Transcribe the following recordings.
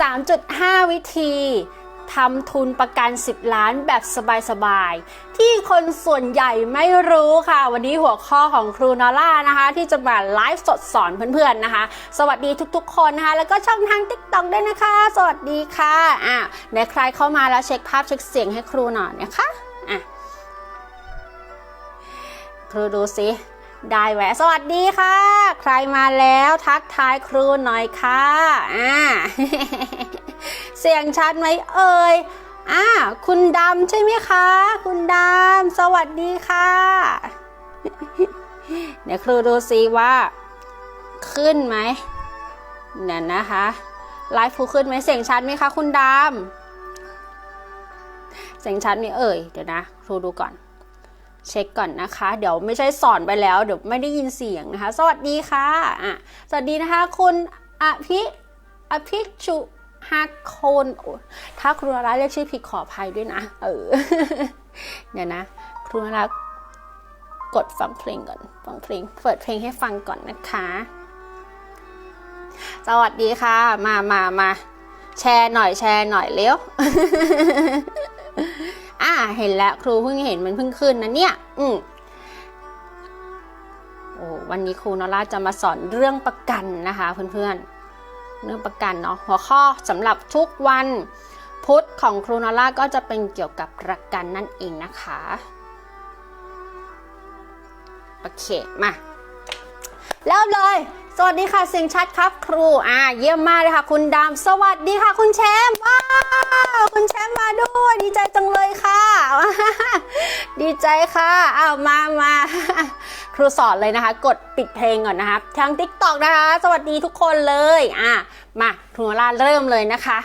3.5 วิธีทำทุนประกัน 10 ล้านแบบสบายๆ ที่คนส่วนใหญ่ไม่รู้ค่ะ วันนี้หัวข้อของครูนอล่านะคะ ที่จะมาไลฟ์สดสอนเพื่อนๆนะคะ สวัสดีทุกๆ คนนะคะ แล้วก็ช่องทาง t ิ k t o k ด้วยนะคะ สวัสดีค่ะอะในใครเข้ามาแล้วเช็คภาพเช็คเสียงให้ครูหน่อยนะคะอะครูดูสิ ได้แหวะสวัสดีค่ะ ใครมาแล้วทักทายครูหน่อยค่ะอ่าเสียงชัดไหมเอ่ยอ่าคุณดำใช่ไหมคะ คุณดำสวัสดีค่ะเดี๋ยวครูดูซิว่า ขึ้นไหมเนี่ยนะคะไลฟ์ครูขึ้นไหมเสียงชัดไหมคะ คุณดำเสียงชัดไหมเอ่ยเดี๋ยวนะ ครูดูก่อน เช็คก่อนนะคะ เดี๋ยวไม่ใช่สอนไปแล้ว เดี๋ยวไม่ได้ยินเสียงนะคะ สวัสดีค่ะอะ สวัสดีนะคะ คุณอภิอภิชุฮักโคนถ้าครูนาราเรียกชื่อผิดขออภัยด้วยนะ เออเดี๋ยวนะ ครูนารากดฟังเพลงก่อน ฟังเพลง เปิดเพลงให้ฟังก่อนนะคะ สวัสดีค่ะ มามามาแชร์หน่อยแชร์หน่อยเร็ว อ่า เห็นแล้วครูเพิ่งเห็นมันเพิ่งขึ้นนะเนี่ย อืมโอ้วันนี้ครูนอร่าจะมาสอนเรื่องประกันนะคะเพื่อนๆ เรื่องประกันเนาะหัวข้อสำหรับทุกวันพุธของครูนอร่าก็จะเป็นเกี่ยวกับประกันนั่นเองนะคะโอเคมาเริ่มเลย สวัสดีค่ะเสียงชัดครับครูอ่าเยี่ยมมากเลยค่ะ คุณดำสวัสดีค่ะ คุณแชมป์ว้าวคุณแชมป์มาด้วย ดีใจจังเลยค่ะ ดีใจค่ะอ้าวมามาครูสอนเลยนะคะ กดปิดเพลงก่อนนะคะทาง t ิ k t o k นะคะ สวัสดีทุกคนเลยอะมาครูโนราเริ่มเลยนะคะ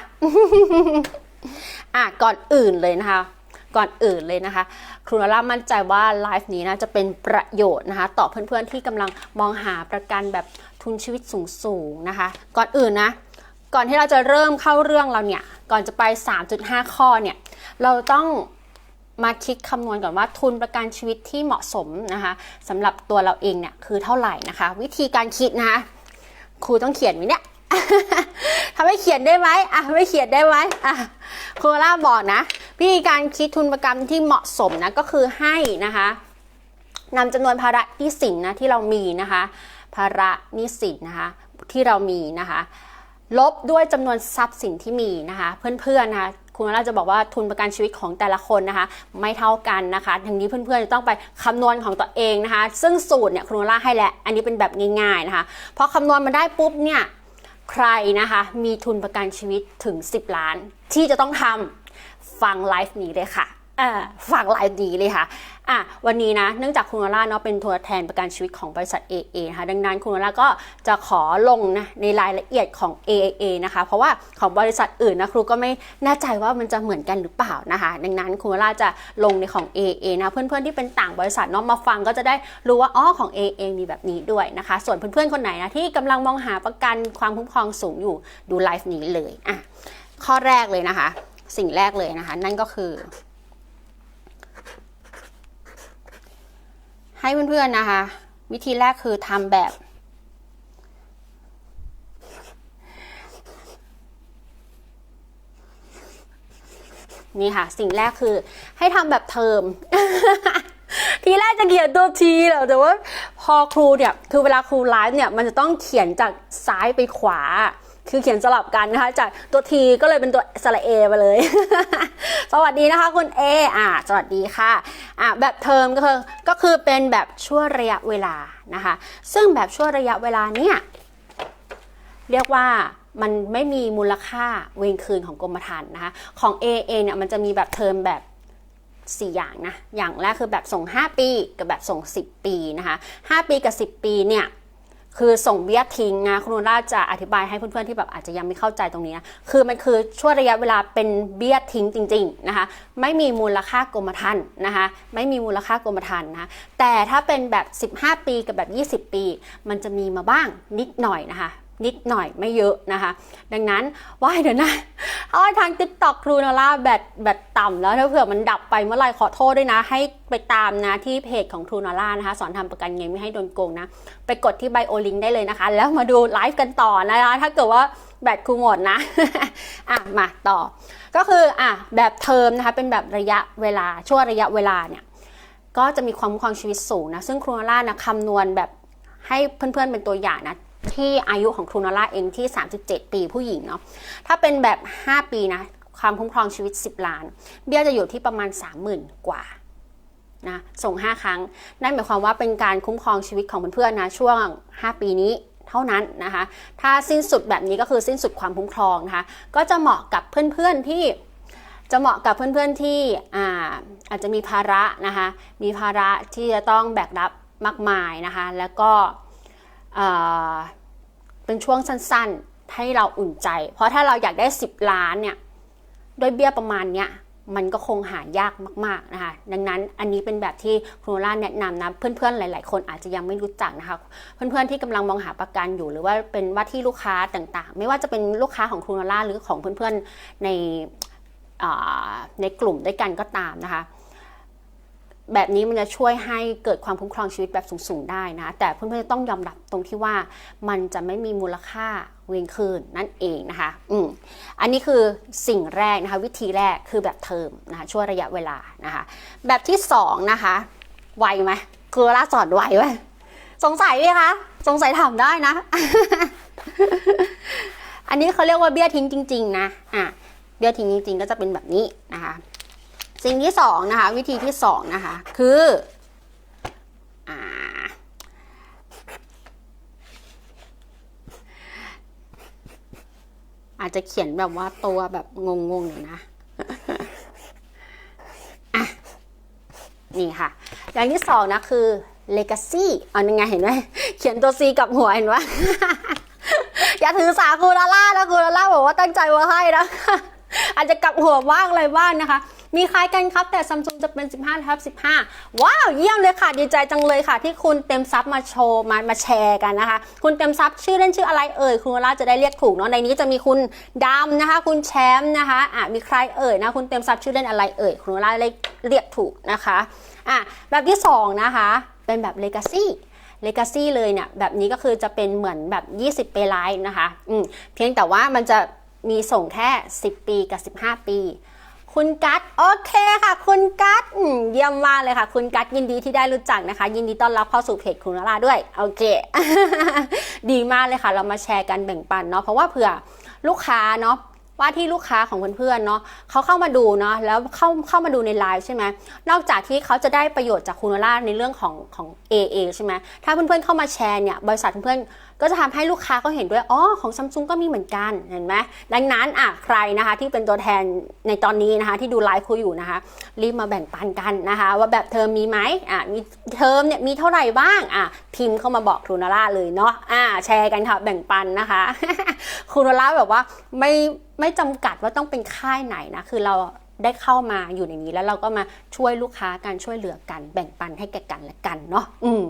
อะก่อนอื่นเลยนะคะ ก่อนอื่นเลยนะคะ ครูนอร่ามั่นใจว่าไลฟ์นี้นะจะเป็นประโยชน์นะคะต่อเพื่อนๆที่กำลังมองหาประกันแบบทุนชีวิตสูงๆนะคะ ก่อนอื่นนะก่อนที่เราจะเริ่มเข้าเรื่องเราเนี่ย ก่อนจะไป 3.5 ข้อเนี่ย เราต้องมาคิดคำนวณก่อนว่าทุนประกันชีวิตที่เหมาะสมนะคะสำหรับตัวเราเองเนี่ยคือเท่าไหร่นะคะ วิธีการคิดนะคะครูต้องเขียนไหมเนี่ย ทำให้เขียนได้ไหมอะไม่เขียนได้ไหมอะครูล่าบอกนะวิธีการคิดทุนประกันที่เหมาะสมนะก็คือให้นะคะนำจำนวนภาระหนี้สินนะที่เรามีนะคะภาระนี้สินนะคะที่เรามีนะคะ ลบด้วยจำนวนทรัพย์สินที่มีนะคะ เพื่อนๆนะคะคุณเราจะบอกว่าทุนประกันชีวิตของแต่ละคนนะคะ ไม่เท่ากันนะคะทั้งนี้เพื่อนๆจะต้องไปคำนวณของตัวเองนะคะ ซึ่งสูตรเนี่ยคุณล่าให้แล้วอันนี้เป็นแบบง่ายๆนะคะพอคำนวณมาได้ปุ๊บเนี่ย ใครนะคะมีทุนประกันชีวิตถึง 10 ล้าน ที่จะต้องทำฟังไลฟ์นี้เลยค่ะ ฟังไลฟ์นี้เลยค่ะอะวันนี้นะเนื่องจากคุณวราเนาะเป็นตัวแทนประกันชีวิตของบริษัท AA นะคะดังนั้นคุณวราก็จะขอลงนะในรายละเอียดของ AA นะคะเพราะว่าของบริษัทอื่นนะครูก็ไม่แน่ใจว่ามันจะเหมือนกันหรือเปล่านะคะดังนั้นคุณวราจะลงในของ AA นะเพื่อนๆที่เป็นต่างบริษัทเนาะมาฟังก็จะได้รู้ว่าอ๋อของ AA มีแบบนี้ด้วยนะคะ ส่วนเพื่อนๆคนไหนนะที่กำลังมองหาประกันความคุ้มครองสูงอยู่ดูไลฟ์นี้เลยอะข้อแรกเลยนะคะ สิ่งแรกเลยนะคะ นั่นก็คือ ให้เพื่อนๆนะคะ วิธีแรกคือทำแบบ นี่ค่ะ สิ่งแรกคือ ให้ทำแบบเทอมทีแรกจะเขียนตัวทีแหละแต่ว่าพอครูเนี่ย คือเวลาครูไลฟ์เนี่ย มันจะต้องเขียนจากซ้ายไปขวา คือเขียนสลับกันนะคะ จากตัวทีก็เลยเป็นตัวสระเอไปเลย สวัสดีนะคะคุณเออ่าสวัสดีค่ะอ่าแบบเทอมก็คือก็คือเป็นแบบช่วงระยะเวลานะคะ ซึ่งแบบช่วงระยะเวลาเนี่ยเรียกว่ามันไม่มีมูลค่าเวรคืนของกรมธรรม์นะคะ ของ AA เนี่ยมันจะมีแบบเทอมแบบ4 อย่างนะ อย่างแรกคือแบบส่ง 5 ปีกับแบบส่ง 10 ปีนะคะ 5 ปีกับ 10 ปีเนี่ย คือส่งเบี้ยทิ้งนะคุณราจะอธิบายให้เพื่อนๆที่แบบอาจจะยังไม่เข้าใจตรงนี้นะคือมันคือช่วงระยะเวลาเป็นเบี้ยทิ้งจริง ๆนะคะ ไม่มีมูลค่ากรมธรรม์นะคะไม่มีมูลค่ากรมธรรม์นะะแต่ถ้าเป็นแบบ 15 ปีกับแบบ 20 ปี มันจะมีมาบ้างนิดหน่อยนะคะ นิดหน่อยไม่เยอะนะคะ ดังนั้นว่าเดี๋ยวนะเอาทางติ๊กต็อกครูนาร่าแบตแบตต่ำแล้วถ้าเผื่อมันดับไปเมื่อไรขอโทษด้วยนะ ให้ไปตามนะที่เพจของครูนาร่านะคะ สอนทำประกันเงินไม่ให้โดนโกงนะ ไปกดที่ไบโอลิงได้เลยนะคะ แล้วมาดูไลฟ์กันต่อนะคะ ถ้าเกิดว่าแบตครูหมดนะ อะ มาต่อ ก็คืออะแบบเทอมนะคะ เป็นแบบระยะเวลาช่วงระยะเวลาเนี่ย ก็จะมีความคุ้มครองชีวิตสูงนะ ซึ่งครูนล่านะคำนวณแบบให้เพื่อนๆเป็นตัวอย่างนะ ที่อายุของครูนล่าเองที่ 37 ปีผู้หญิงเนาะถ้าเป็นแบบ 5 ปีนะความคุ้มครองชีวิต 10 ล้าน เบี้ยจะอยู่ที่ประมาณ 30,000 กว่านะส่ง 5 ครั้ง นั่นหมายความว่าเป็นการคุ้มครองชีวิตของเพื่อนๆนะช่วง 5 ปีนี้เท่านั้นนะคะ ถ้าสิ้นสุดแบบนี้ก็คือสิ้นสุดความคุ้มครองนะคะก็จะเหมาะกับเพื่อนๆที่จะเหมาะกับเพื่อนๆที่อาอาจจะมีภาระนะคะมีภาระที่จะต้องแบกรับมากมายนะคะแล้วก็ เป็นช่วงสั้นๆ ให้เราอุ่นใจ เพราะถ้าเราอยากได้ 10 ล้านเนี่ยด้วยเบี้ยประมาณเนี้ยมันก็คงหายากมากๆนะคะดังนั้นอันนี้เป็นแบบที่ครูล่าแนะนำนะเพื่อนๆหลาย ๆ คนอาจจะยังไม่รู้จักนะคะเพื่อนๆที่กำลังมองหาประกันอยู่หรือว่าเป็นว่าที่ลูกค้าต่างๆ ไม่ว่าจะเป็นลูกค้าของครูล่าหรือของเพื่อนๆในในกลุ่มด้วยกันก็ตามนะคะ แบบนี้มันจะช่วยให้เกิดความคุ้มครองชีวิตแบบสูงๆได้นะ แต่เพื่อนๆต้องยอมรับตรงที่ว่ามันจะไม่มีมูลค่าเวงคืนนั่นเองนะคะ อืมอันนี้คือสิ่งแรกนะคะ วิธีแรกคือแบบเทอมนะคะช่วงระยะเวลานะคะ แบบที่สองนะคะไวไหมคือล่าสอนไวไหมสงสัยไหมคะสงสัยถามได้นะ อันนี้เขาเรียกว่าเบี้ยทิ้งจริง ๆ นะอะเบี้ยทิ้งจริง ๆ ก็จะเป็นแบบนี้นะคะ สิ่งที่สองนะคะ วิธีที่สองนะคะ คืออาอาจจะเขียนแบบว่าตัวแบบงงๆหน่อยนะอะนี่ค่ะ อย่างที่สองนะคือ legacy เอายังไงเห็นไหมเขียนตัว C กับหัวเห็นไหมอย่าถือสาครูลาล่านะครูลาล่าบอกว่าตั้งใจมาให้นะอาจจะกลับหัวบ้างอะไรบ้างนะคะ มีคล้ายกันครับ แต่ซัมซุงจะเป็น 15ทับ15 ว้าว เยี่ยมเลยค่ะ ดีใจจังเลยค่ะ ที่คุณเต็มซับมาโชว์มามาแชร์กันนะคะ คุณเต็มซับชื่อเล่นชื่ออะไรเอ่ย คุณลาล่าจะได้เรียกถูกเนาะในนี้จะมีคุณดำนะคะ คุณแชมป์นะคะอะมีใครเอ่ยนะคุณเต็มซับชื่อเล่นอะไรเอ่ยคุณลาล่าเรียกถูกนะคะอะแบบที่สองนะคะเป็นแบบ legacy legacy เลยเนี่ยแบบนี้ก็คือจะเป็นเหมือนแบบ 20 ปีไลฟ์นะคะอืมเพียงแต่ว่ามันจะมีส่งแค่ 10 ปีกับ 15 ปี คุณกัตโอเคค่ะ คุณกัตเยี่ยมมากเลยค่ะ คุณกัตยินดีที่ได้รู้จักนะคะ ยินดีต้อนรับเข้าสู่เพจคุณลาลาด้วยโอเค ดีมากเลยค่ะ เรามาแชร์กันแบ่งปันเนาะเพราะว่าเผื่อลูกค้าเนาะว่าที่ลูกค้าของเพื่อนๆเนาะเขาเข้ามาดูเนาะแล้วเข้าเข้ามาดูในไลฟ์ใช่ไหมนอกจากที่เขาจะได้ประโยชน์จากคุณล่าในเรื่องของของ AA ใช่ไหมถ้าเพื่อนๆเข้ามาแชร์เนี่ยบริษัทเพื่อนๆ ก็จะทำให้ลูกค้าก็เห็นด้วย อ๋อ ของซัมซุงก็มีเหมือนกัน เห็นไหมดังนั้นอะใครนะคะที่เป็นตัวแทนในตอนนี้นะคะที่ดูไลฟ์คุยอยู่นะคะ รีบมาแบ่งปันกันนะคะ ว่าแบบเทอมมีไหมอะมีเทอมเนี่ยมีเท่าไหร่บ้างอะพิมพ์เข้ามาบอกครูนาร่าเลยเนาะอ่าแชร์กันค่ะแบ่งปันนะคะครูนาร่าแบบว่าไม่ไม่จำกัดว่าต้องเป็นค่ายไหนนะคือเรา ได้เข้ามาอยู่ในนี้แล้วเราก็มาช่วยลูกค้ากันช่วยเหลือกันแบ่งปันให้แก่กันและกันเนาะอืม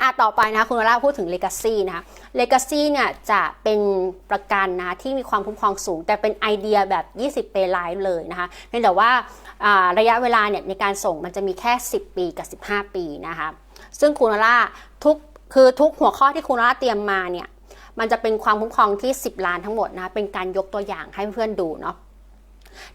อะต่อไปนะคุณนาร่าพูดถึง Legacy นะคะ Legacy เนี่ยจะเป็นประกันนะที่มีความคุ้มครองสูง แต่เป็นไอเดียแบบ 20 ปีไลฟ์เลยนะคะเพียงแต่ว่าระยะเวลาเนี่ยในการส่งมันจะมีแค่ 10 ปีกับ 15 ปีนะคะซึ่งคุณนาร่าทุกคือทุกหัวข้อที่คุณนาร่าเตรียมมาเนี่ยมันจะเป็นความคุ้มครองที่ 10 ล้านทั้งหมดนะเป็นการยกตัวอย่างให้เพื่อนดูเนาะ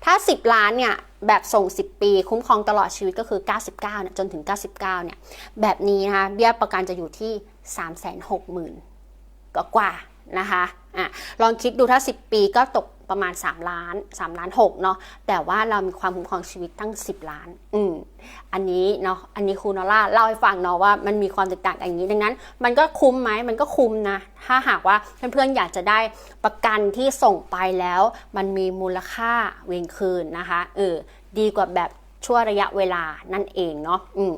ถ้า 10 ล้านเนี่ยแบบส่ง 10 ปี คุ้มครองตลอดชีวิตก็คือ 99เนี่ยจนถึง 99เนี่ยแบบนี้นะคะเบี้ยประกันจะอยู่ที่ 360,000กว่ากว่านะคะอะลองคิดดูถ้า 10 ปีก็ตก ประมาณ 3 ล้าน 3 ล้าน6เนาะแต่ว่าเรามีความคุ้มครองชีวิตตั้ง 10 ล้าน อืมอันนี้เนาะอันนี้ครูนอล่าเล่าให้ฟังเนาะว่ามันมีความแตกต่างอย่างนี้ดังนั้น มันก็คุ้มไหมมันก็คุ้มนะ ถ้าหากว่าเพื่อนๆอยากจะได้ประกันที่ส่งไปแล้ว มันมีมูลค่าเวงคืนนะคะเออดีกว่าแบบชั่วระยะเวลานั่นเองเนาะอืม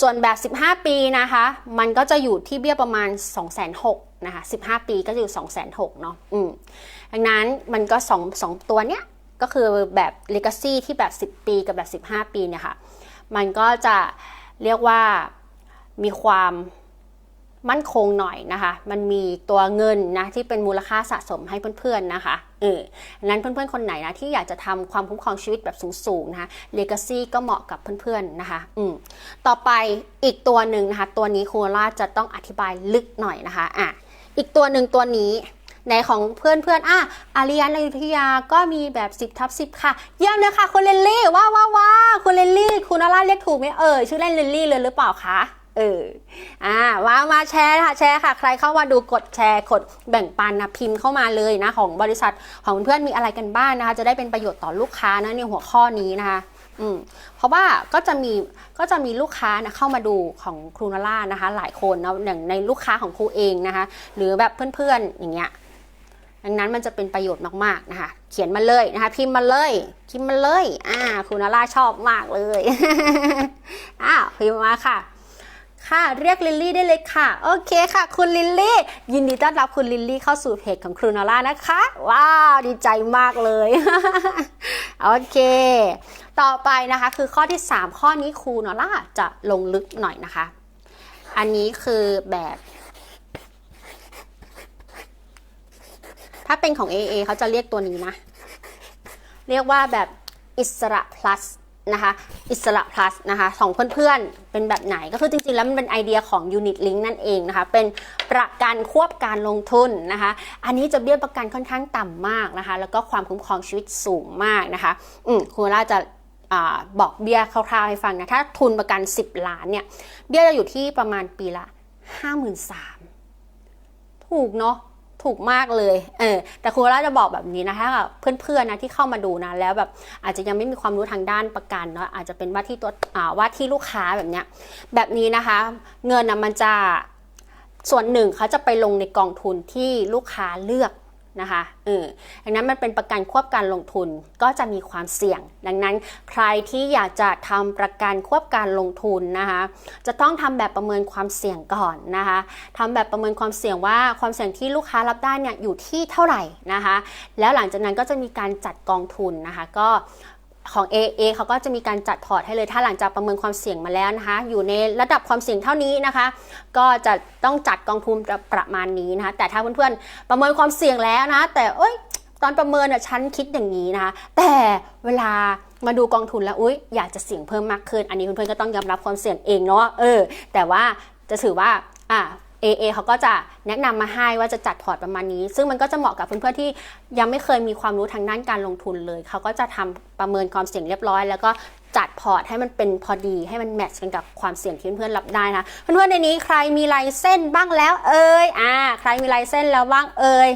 ส่วนแบบ 15 ปีนะคะ มันก็จะอยู่ที่เบี้ยประมาณ 2 6 0 0 0 นะคะ15 ปีก็จะอยู่2 6 0 0 0เนาะอืมดังนั้นมันก็2 2ตัวเนี้ยก็คือแบบ legacy ที่แบบ 10 ปีกับแบบ 15 ปีเนี่ยค่ะ มันก็จะเรียกว่ามีความมั่นคงหน่อยนะคะ มันมีตัวเงินนะที่เป็นมูลค่าสะสมให้เพื่อนๆนะคะเออดังนั้นเพื่อนๆคนไหนนะที่อยากจะทำความคุ้มครองชีวิตแบบสูงๆนะคะ legacy ก็เหมาะกับเพื่อนๆนะคะอืมต่อไปอีกตัวหนึ่งนะคะ ตัวนี้ครูล่าจะต้องอธิบายลึกหน่อยนะคะอะ อีกตัวหนึ่งตัวนี้ในของเพื่อนเพื่อนอะอาริยันอยุธยาก็มีแบบ10ทับ10 ค่ะ เยี่ยมเลยค่ะคุณเลนลี่ว้าวว้าวว้าคุณเลนลี่ คุณอาร่าเรียกถูกไหมเอ่ยชื่อเล่นเลนลี่เลยหรือเปล่าคะเอออ่ามามาแชร์ค่ะแชร์ค่ะ ใครเข้ามาดูกดแชร์กดแบ่งปันนะพิมพ์เข้ามาเลยนะของบริษัทของเพื่อนมีอะไรกันบ้างนะคะ จะได้เป็นประโยชน์ต่อลูกค้านะในหัวข้อนี้นะคะ อืมเพราะว่าก็จะมีก็จะมีลูกค้านะเข้ามาดูของครูนาร่านะคะ หลายคนนะอย่างในลูกค้าของครูเองนะคะ หรือแบบเพื่อนๆอย่างเงี้ยดังนั้นมันจะเป็นประโยชน์มากๆนะคะ เขียนมาเลยนะคะ พิมพ์มาเลยพิมพ์มาเลย อ่าครูนาร่าชอบมากเลยอ้าวพิมพ์มาค่ะค่ะเรียกลิลลี่ได้เลยค่ะ โอเคค่ะ คุณลิลลี่ ยินดีต้อนรับคุณลิลลี่เข้าสู่เพจของครูนาร่านะคะ ว้าว ดีใจมากเลย โอเค ต่อไปนะคะคือข้อที่ 3 ข้อนี้ครูนาร่าจะลงลึกหน่อยนะคะ อันนี้คือแบบ ถ้าเป็นของ AA เขาจะเรียกตัวนี้นะ เรียกว่าแบบอิสระ plus นะคะ อิสระ plus นะคะของเพื่อนๆ เป็นแบบไหนก็คือจริงๆ แล้วมันเป็นไอเดียของ unit link นั่นเองนะคะ เป็นประกันควบการลงทุนนะคะ อันนี้จะเบี้ยประกันค่อนข้างต่ำมากนะคะ แล้วก็ความคุ้มครองชีวิตสูงมากนะคะ อืมคุณล่าจะ อบอกเบี้ยคร่าวๆให้ฟังนะ ถ้าทุนประกัน 10 ล้านเนี่ย เบี้ยจะอยู่ที่ประมาณปีละ 53,000ถูกเนาะ ถูกมากเลย เออ แต่ครูราจะบอกแบบนี้นะคะกับเพื่อนๆนะที่เข้ามาดูนะ แล้วแบบอาจจะยังไม่มีความรู้ทางด้านประกันเนาะ อาจจะเป็นว่าที่ตัวว่าที่ลูกค้าแบบเนี้ย แบบนี้นะคะ เงินนะมันจะส่วนหนึ่งเขาจะไปลงในกองทุนที่ลูกค้าเลือก นะคะเออดังนั้นมันเป็นประกันควบการลงทุนก็จะมีความเสี่ยง ดังนั้นใครที่อยากจะทำประกันควบการลงทุนนะคะ จะต้องทำแบบประเมินความเสี่ยงก่อนนะคะทำแบบประเมินความเสี่ยงว่าความเสี่ยงที่ลูกค้ารับได้เนี่ยอยู่ที่เท่าไหร่นะคะ แล้วหลังจากนั้นก็จะมีการจัดกองทุนนะคะ ก็ ของ AA เขาก็จะมีการจัดพอร์ตให้เลย ถ้าหลังจากประเมินความเสี่ยงมาแล้วนะคะ อยู่ในระดับความเสี่ยงเท่านี้นะคะ ก็จะต้องจัดกองทุนประมาณนี้นะคะ แต่ถ้าเพื่อนๆประเมินความเสี่ยงแล้วนะ แต่เอ้ยตอนประเมินอะฉันคิดอย่างนี้นะคะ แต่เวลามาดูกองทุนแล้วอุ้ยอยากจะเสี่ยงเพิ่มมากขึ้น อันนี้เพื่อนๆก็ต้องยอมรับความเสี่ยงเองเนาะเออ แต่ว่าจะถือว่าอะ AA เขาก็จะแนะนำมาให้ว่าจะจัดพอร์ตประมาณนี้ ซึ่งมันก็จะเหมาะกับเพื่อนๆที่ยังไม่เคยมีความรู้ทางด้านการลงทุนเลย เขาก็จะทำประเมินความเสี่ยงเรียบร้อย แล้วก็จัดพอร์ตให้มันเป็นพอดีให้มันแมทช์กันกับความเสี่ยงที่เพื่อนๆรับได้นะเพื่อนๆในนี้ใครมีลายเส้นบ้างแล้วเอ่ยอ่าใครมีลายเส้นแล้วบ้างเอ่ย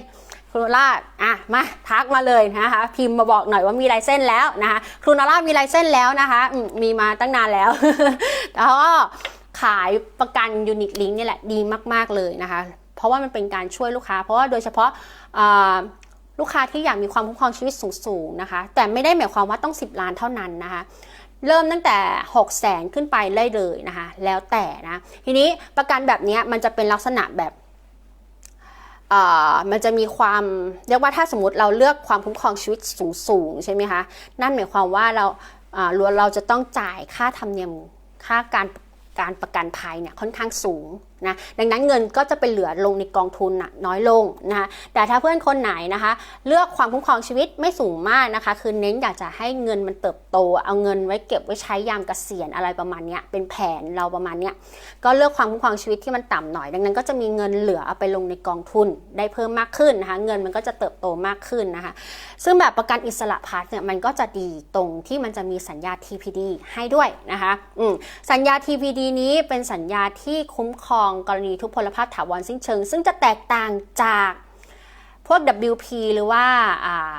ครูนาร่าอะ มาทักมาเลยนะคะ พิมพ์มาบอกหน่อยว่ามีลายเส้นแล้วนะคะ ครูนร่ามีลายเส้นแล้วนะคะมมีมาตั้งนานแล้วแล้วก็ ขายประกันยูนิตลิงนี่แหละดีมากๆเลยนะคะ เพราะว่ามันเป็นการช่วยลูกค้า เพราะว่าโดยเฉพาะลูกค้าที่อยากมีความคุ้มครองชีวิตสูงๆนะคะ แต่ไม่ได้หมายความว่าต้อง 10 ล้านเท่านั้นนะคะ เริ่มตั้งแต่6 0แสนขึ้นไปเลยเลยนะคะ แล้วแต่นะ ทีนี้ประกันแบบนี้มันจะเป็นลักษณะแบบมันจะมีความเรียกว่าถ้าสมมติเราเลือกความคุ้มครองชีวิตสูงๆใช่ไหมคะ นั่นหมายความว่าเราเราจะต้องจ่ายค่าธรรมเนียมค่าการ การประกันภัยเนี่ยค่อนข้างสูง นะดังนั้นเงินก็จะไปเหลือลงในกองทุนน้อยลงนะคะแต่ถ้าเพื่อนคนไหนนะคะ เลือกความคุ้มครองชีวิตไม่สูงมากนะคะ คือเน้นอยากจะให้เงินมันเติบโต เอาเงินไว้เก็บไว้ใช้ยามเกษียณอะไรประมาณนี้เป็นแผนเราประมาณนี้ก็เลือกความคุ้มครองชีวิตที่มันต่ำหน่อย ดังนั้นก็จะมีเงินเหลือเอาไปลงในกองทุนได้เพิ่มมากขึ้นนะคะเงินมันก็จะเติบโตมากขึ้นนะคะ ซึ่งแบบประกันอิสระพัฒน์เนี่ยมันก็จะดีตรงที่มันจะมีสัญญา TPD ให้ด้วยนะคะสัญญา TPD นี้เป็นสัญญาที่คุ้มครองกรณีทุพพลภาพถาวรสิ้นเชิง ซึ่งจะแตกต่างจากพวก WP หรือว่าา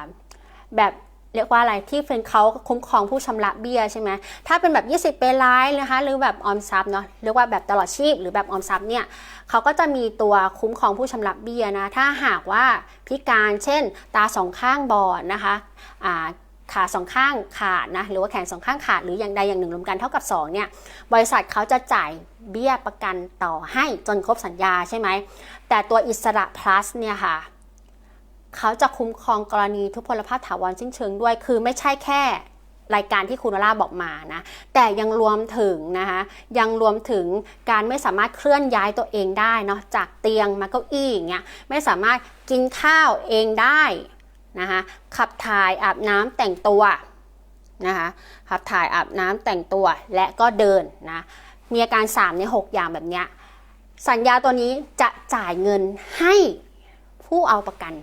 แบบเรียกว่าอะไรที่เป็นเขาคุ้มครองผู้ชำระเบี้ยใช่ไหมถ้าเป็นแบบ 20 เปรายนะคะหรือแบบออมทรัพย์เนาะเรียกว่าแบบตลอดชีพหรือแบบออมทรัพย์เนี่ยเขาก็จะมีตัวคุ้มครองผู้ชำระเบี้ยนะถ้าหากว่าพิการเช่น ตาสองข้างบอดนะคะอ่าขาสองข้างขาดนะหรือว่าแขนสองข้างขาดหรืออย่างใดอย่างหนึ่งรวมกันเท่ากับ2เนี่ยบริษัทเขาจะจ่าย เบี้ยประกันต่อให้จนครบสัญญาใช่ไหม แต่ตัวอิสระ plus เนี่ยค่ะ เขาจะคุ้มครองกรณีทุพพลภาพถาวรสิ้นเชิงด้วย คือไม่ใช่แค่รายการที่คุณวราบอกมานะ แต่ยังรวมถึงนะคะ ยังรวมถึงการไม่สามารถเคลื่อนย้ายตัวเองได้เนาะ จากเตียงมาเก้าอี้อย่างเงี้ย ไม่สามารถกินข้าวเองได้นะคะ ขับถ่ายอาบน้ำแต่งตัวนะคะ ขับถ่ายอาบน้ำแต่งตัวและก็เดินนะ มีอาการ 3 ใน 6 อย่างแบบเนี้ยสัญญาตัวนี้จะจ่ายเงินให้ผู้เอาประกัน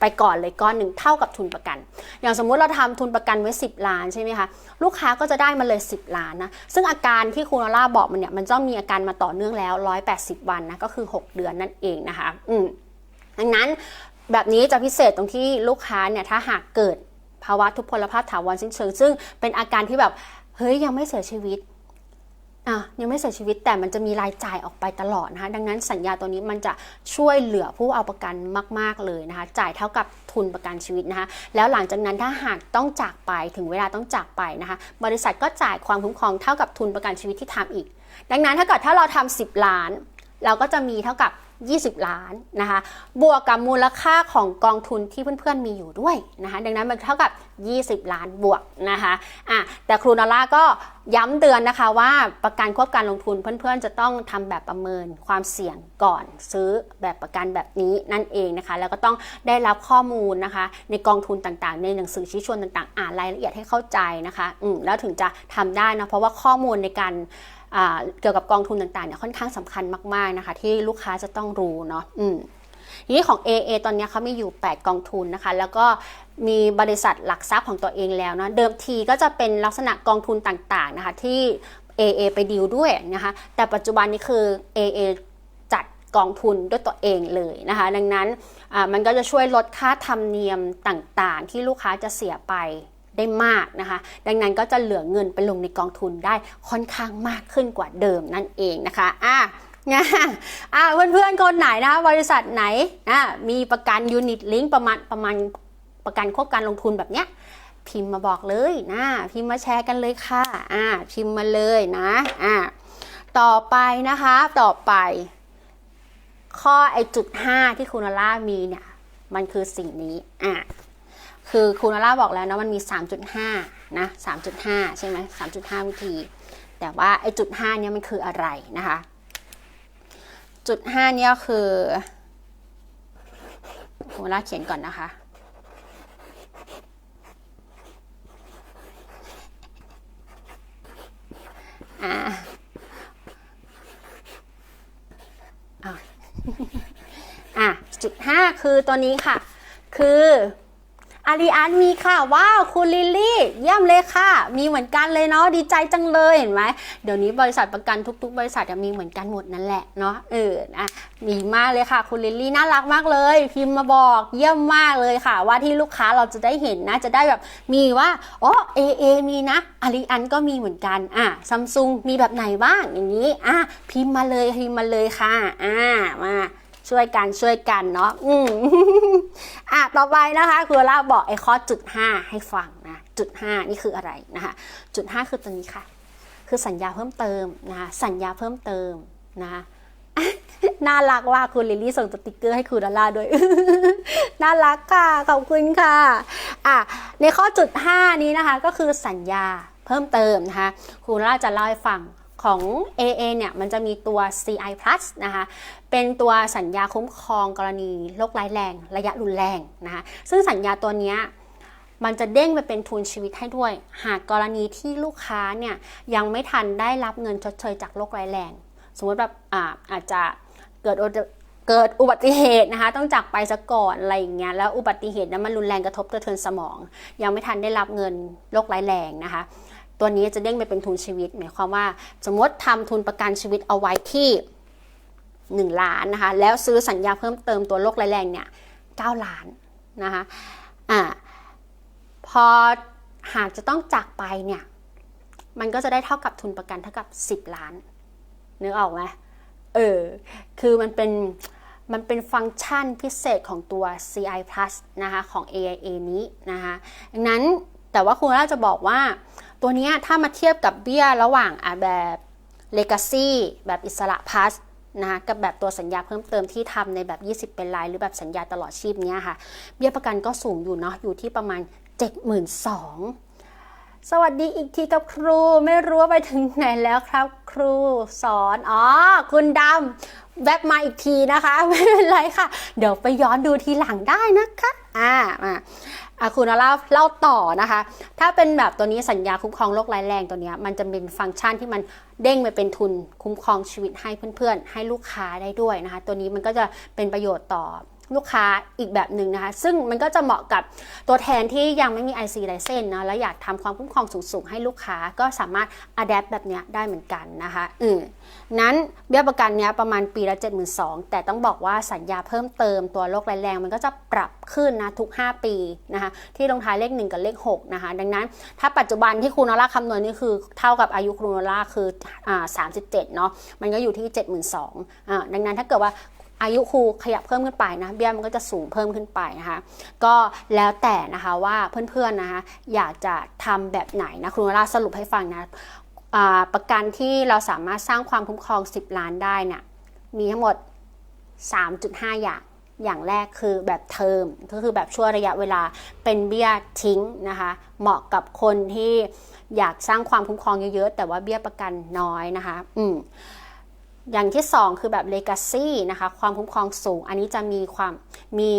ไปก่อนเลยก้อนหนึ่งเท่ากับทุนประกัน อย่างสมมุติเราทำทุนประกันไว้ 10 ล้านใช่ไหมคะ ลูกค้าก็จะได้มาเลย 10 ล้านนะ ซึ่งอาการที่คุณล่าบอกมันเนี่ย มันต้องมีอาการมาต่อเนื่องแล้ว 180 วันนะ ก็คือ 6 เดือนนั่นเองนะคะ อืมดังนั้นแบบนี้จะพิเศษตรงที่ลูกค้าเนี่ย ถ้าหากเกิดภาวะทุพพลภาพถาวรสิ้นเชิง ซึ่งเป็นอาการที่แบบ เฮ้ยยังไม่เสียชีวิต อะยังไม่เสียชีวิตแต่มันจะมีรายจ่ายออกไปตลอดนะคะดังนั้นสัญญาตัวนี้มันจะช่วยเหลือผู้เอาประกันมาก ๆเลยนะคะจ่ายเท่ากับทุนประกันชีวิตนะคะแล้วหลังจากนั้นถ้าหากต้องจากไปถึงเวลาต้องจากไปนะคะบริษัทก็จ่ายความคุ้มครองเท่ากับทุนประกันชีวิตที่ทำอีก ดังนั้นถ้าเกิดถ้าเราทำ10 ล้าน เราก็จะมีเท่ากับ 20 ล้านนะคะบวกกับมูลค่าของกองทุนที่เพื่อนๆมีอยู่ด้วยนะคะดังนั้นมันเท่ากับ 20 ล้านบวกนะคะอะแต่ครูนาร่าก็ ย้ำเตือนนะคะว่าประกันควบการลงทุนเพื่อนๆ จะต้องทำแบบประเมินความเสี่ยงก่อนซื้อแบบประกันแบบนี้นั่นเองนะคะ แล้วก็ต้องได้รับข้อมูลนะคะ ในกองทุนต่างๆ ในหนังสือชี้ชวนต่างๆ อ่านรายละเอียดให้เข้าใจนะคะอืแล้วถึงจะทำได้นะเพราะว่าข้อมูลในการเกี่ยวกับกองทุนต่างๆเนี่ยค่อนข้างสำคัญมากๆนะคะ ที่ลูกค้าจะต้องรู้เนาะอืม ทีนี้ของ AA ตอนนี้เขามีอยู่ 8 กองทุนนะคะ แล้วก็มีบริษัทหลักทรัพย์ของตัวเองแล้วนะเดิมทีก็จะเป็นลักษณะกองทุนต่างๆนะคะที่ AA ไปดีลด้วยนะคะแต่ปัจจุบันนี้คือ AA จัดกองทุนด้วยตัวเองเลยนะคะ ดังนั้นมันก็จะช่วยลดค่าธรรมเนียมต่างๆ ที่ลูกค้าจะเสียไปได้มากนะคะ ดังนั้นก็จะเหลือเงินไปลงในกองทุนได้ค่อนข้างมากขึ้นกว่าเดิมนั่นเองนะคะอะ นะอะเพื่อนๆคนไหนนะคะบริษัทไหนอะมีประกันยูนิตลิงก์ประมาณประมาณประกันควบการลงทุนแบบเนี้ยพิมพ์มาบอกเลยนะพิมพ์มาแชร์กันเลยค่ะอะพิมพ์มาเลยนะอะต่อไปนะคะต่อไป ข้อไอจุด5ที่คุณล่ามีเนี่ยมันคือสิ่งนี้อะคือคุณล่าบอกแล้วนะมันมี 3.5 นะ 3.5 ใช่ไหม3.5 วิธี แต่ว่าไอ้จุด5เนี่ยมันคืออะไรนะคะ จุด5เนี่ยคือคุณล่าเขียนก่อนนะคะ อ่าอะจุด5คือตัวนี้ค่ะ คือ อาริอันมีค่ะ ว้าว คุณลิลลี่ เยี่ยมเลยค่ะ มีเหมือนกันเลยเนาะดีใจจังเลยเห็นไหมเดี๋ยวนี้บริษัทประกันทุก ๆ บริษัทจะมีเหมือนกันหมดนั่นแหละเนาะเออนะมีมากเลยค่ะ คุณลิลลี่น่ารักมากเลย พิมพ์มาบอกเยี่ยมมากเลยค่ะ ว่าที่ลูกค้าเราจะได้เห็นนะ จะได้แบบมีว่าอ๋อเอเอมีนะอาริอันก็มีเหมือนกันอะซัมซุงมีแบบไหนบ้างอย่างนี้อะพิมพ์มาเลยพิมพ์มาเลยค่ะอ่ามา ช่วยกันช่วยกันเนาะอืมอะต่อไปนะคะครูล่าบอกไอ้ข้อจุดห้าให้ฟังนะจุดห้านี่คืออะไรนะคะจุดห้าคือตัวนี้ค่ะ คือสัญญาเพิ่มเติมนะคะสัญญาเพิ่มเติมนะคะน่ารักว่าคุณลิลลี่ส่งสติกเกอร์ให้คุณดาร่าด้วย น่ารักค่ะ ขอบคุณค่ะ อะ ในข้อจุดห้านี้นะคะ ก็คือสัญญาเพิ่มเติมนะคะ คุณดาร่าจะเล่าให้ฟัง ของ AA เนี่ยมันจะมีตัว CI Plus นะคะเป็นตัวสัญญาคุ้มครองกรณีโรคร้ายแรง ระยะรุนแรงนะคะซึ่งสัญญาตัวนี้มันจะเด้งไปเป็นทุนชีวิตให้ด้วย หากกรณีที่ลูกค้าเนี่ยยังไม่ทันได้รับเงินชดเชยจากโรคร้ายแรง สมมติแบบอาอาจจะเกิดเกิดอุบัติเหตุนะคะต้องจากไปซะก่อนอะไรอย่างเงี้ยแล้วอุบัติเหตุนั้นมันรุนแรงกระทบกระเทือนสมอง ยังไม่ทันได้รับเงินโรคร้ายแรงนะคะ ตัวนี้จะเด้งไปเป็นทุนชีวิต หมายความว่า สมมติทำทุนประกันชีวิตเอาไว้ที่ 1 ล้านนะคะ แล้วซื้อสัญญาเพิ่มเติมตัวโรครายแรงเนี่ย9ล้านนะคะอ่าพอหากจะต้องจากไปเนี่ย มันก็จะได้เท่ากับทุนประกันเท่ากับ 10 ล้านนึกออกไหมเออ คือมันเป็น มันเป็นฟังก์ชันพิเศษของตัว CI Plus นะคะ ของ AIA นี้นะคะ ดังนั้นแต่ว่าคุณน่าจะบอกว่า ตัวนี้ถ้ามาเทียบกับเบี้ยระหว่างแบบ Legacy แบบอิสระพัสนะคะกับแบบตัวสัญญาเพิ่มเติมที่ทำในแบบ 20 เป็นราย หรือแบบสัญญาตลอดชีพเนี้ยค่ะ เบี้ยประกันก็สูงอยู่เนาะอยู่ที่ประมาณ 72,000 สวัสดีอีกทีกับครูไม่รู้ว่าไปถึงไหนแล้วครับ ครูสอนอ๋อคุณดำแวบมาอีกทีนะคะ ไม่เป็นไรค่ะ เดี๋ยวไปย้อนดูทีหลังได้นะคะ อ่ามา อาคุณเล่าเล่าต่อนะคะ ถ้าเป็นแบบตัวนี้สัญญาคุ้มครองโรคร้ายแรงตัวนี้มันจะเป็นฟังก์ชันที่มันเด้งไปเป็นทุนคุ้มครองชีวิตให้เพื่อนๆ ให้ลูกค้าได้ด้วยนะคะ ตัวนี้มันก็จะเป็นประโยชน์ต่อ ลูกค้าอีกแบบหนึ่งนะคะ ซึ่งมันก็จะเหมาะกับตัวแทนที่ยังไม่มี IC license นะแล้วอยากทำความคุ้มครองสูงๆ ให้ลูกค้าก็สามารถ adapt แบบเนี้ยได้เหมือนกันนะคะอืนั้นเบี้ยประกันเนี้ยประมาณปีละ 72,000 แต่ต้องบอกว่าสัญญาเพิ่มเติมตัวโรคร้ายแรง มันก็จะปรับขึ้นนะทุก 5 ปีนะคะที่ลงท้ายเลข 1 กับเลข6นะคะดังนั้นถ้าปัจจุบันที่ครูนอร่าคำนวณนี่คือเท่ากับอายุครูนอร่าคืออ่า37เนาะมันก็อยู่ที่ 72,000อ่าดังนั้นถ้าเกิดว่า อายุครูขยับเพิ่มขึ้นไปนะเบี้ยมันก็จะสูงเพิ่มขึ้นไปนะคะก็แล้วแต่นะคะว่าเพื่อนๆนะคะอยากจะทำแบบไหนนะครูนราสรุปให้ฟังนะประกันที่เราสามารถสร้างความคุ้มครอง 10 ล้านได้นี่ยมีทั้งหมด 3.5 อย่างอย่างแรกคือแบบเทอมก็คือแบบช่วระยะเวลาเป็นเบี้ยทิ้งนะคะเหมาะกับคนที่อยากสร้างความคุ้มครองเยอะๆ แต่ว่าเบี้ยประกันน้อยนะคะอืม อย่างที่ 2 คือแบบ Legacy นะคะ ความคุ้มครองสูง อันนี้จะมีความมี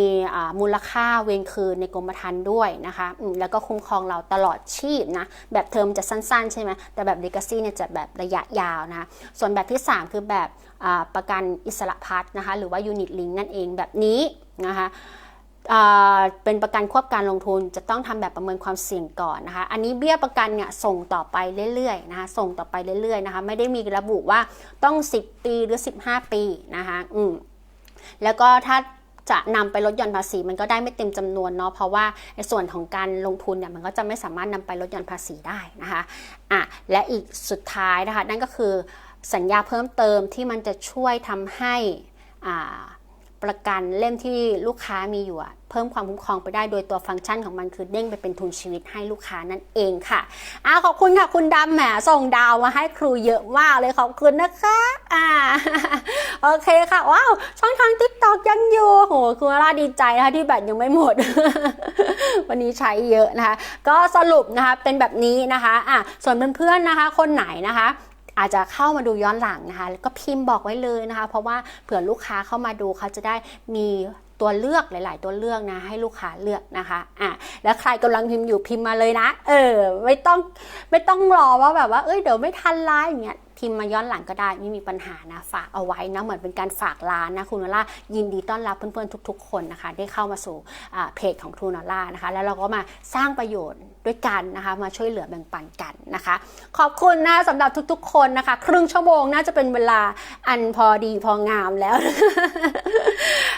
มูลค่าเวรคืนในกรมธรรม์ด้วยนะคะ แล้วก็คุ้มครองเราตลอดชีพนะ แบบเทอมจะสั้นๆ ใช่ไหม แต่แบบ Legacy เนี่ยจะแบบระยะยาวนะคะส่วนแบบที่ 3 คือแบบประกันอิสระพัฒน์นะคะ หรือว่า Unit Link นั่นเองแบบนี้นะคะ เป็นประกันควบการลงทุนจะต้องทำแบบประเมินความเสี่ยงก่อนนะคะอันนี้เบี้ยประกันเนี่ยส่งต่อไปเรื่อยๆนะคะส่งต่อไปเรื่อยๆนะคะไม่ได้มีระบุว่าต้อง 10 ปีหรือ 15 ปีนะคะอืมแล้วก็ถ้าจะนำไปลดหย่อนภาษีมันก็ได้ไม่เต็มจำนวนเนาะเพราะว่าในส่วนของการลงทุนเนี่ยมันก็จะไม่สามารถนำไปลดหย่อนภาษีได้นะคะอะและอีกสุดท้ายนะคะนั่นก็คือสัญญาเพิ่มเติมที่มันจะช่วยทำให้อ่า ประกันเล่มที่ลูกค้ามีอยู่อะเพิ่มความคุ้มครองไปได้โดยตัวฟังก์ชันของมันคือเด้งไปเป็นทุนชีวิตให้ลูกค้านั่นเองค่ะอ่าขอบคุณค่ะ คุณดำแหมส่งดาวมาให้ครูเยอะมากเลยขอบคุณนะคะอ่าโอเคค่ะว้าวช่องทางติ๊กตอกยังอยู่โหคุณอาราดีใจนะคะที่แบตยังไม่หมด วันนี้ใช้เยอะนะคะ ก็สรุปนะคะเป็นแบบนี้นะคะอะส่วนเพื่อนๆนะคะ คนไหนนะคะ อาจจะเข้ามาดูย้อนหลังนะคะก็พิมพ์บอกไว้เลยนะคะ เพราะว่าเผื่อลูกค้าเข้ามาดูเขาจะได้มีตัวเลือกหลาย ๆ ตัวเลือกนะให้ลูกค้าเลือกนะคะอะแล้วใครกำลังพิมพ์อยู่พิมพ์มาเลยนะ เออ ไม่ต้องไม่ต้องรอว่าแบบว่าเอ้ยเดี๋ยวไม่ทันไลน์อย่างเงี้ย พิมพ์มาย้อนหลังก็ได้ไม่มีปัญหานะฝากเอาไว้นะเหมือนเป็นการฝากร้านนะคุณนล่ายินดีต้อนรับเพื่อนๆทุก ๆ คนนะคะได้เข้ามาสู่เพจของครูนอล่านะคะแล้วเราก็มาสร้างประโยชน์ด้วยกันนะคะมาช่วยเหลือแบ่งปันกันนะคะ ขอบคุณนะสำหรับทุกๆ คนนะคะ ครึ่งชั่วโมงน่าจะเป็นเวลาอันพอดีพองามแล้ว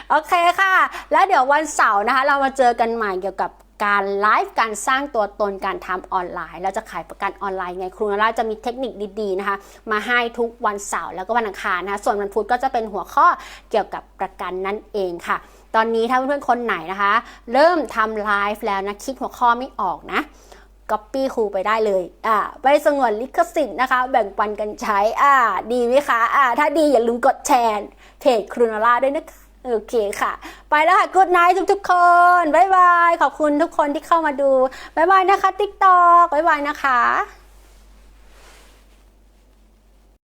โอเคค่ะ แล้วเดี๋ยววันเสาร์นะคะ เรามาเจอกันใหม่เกี่ยวกับ การไลฟ์การสร้างตัวตนการทำออนไลน์เราจะขายประกันออนไลน์ไงครูนาราจะมีเทคนิคดีๆนะคะมาให้ทุกวันเสาร์แล้วก็วันอังคารนะคะส่วนวันพุธก็จะเป็นหัวข้อเกี่ยวกับประกันนั่นเองค่ะ ตอนนี้ถ้าเพื่อนๆคนไหนนะคะ เริ่มทำไลฟ์แล้วนะคิดหัวข้อไม่ออกนะก๊อปปี้ครูไปได้เลย อ่าไปสงวนลิขสิทธิ์นะคะ แบ่งปันกันใช้ อ่า ดีไหมคะ อ่า ถ้าดีอย่าลืมกดแชร์เพจครูนาร่าด้วยนะคะ โอเคค่ะ ไปแล้วค่ะ good night ทุกๆคนบ๊ายบาย ขอบคุณทุกคนที่เข้ามาดูบ๊ายบายนะคะ TikTok บ๊ายบายนะคะ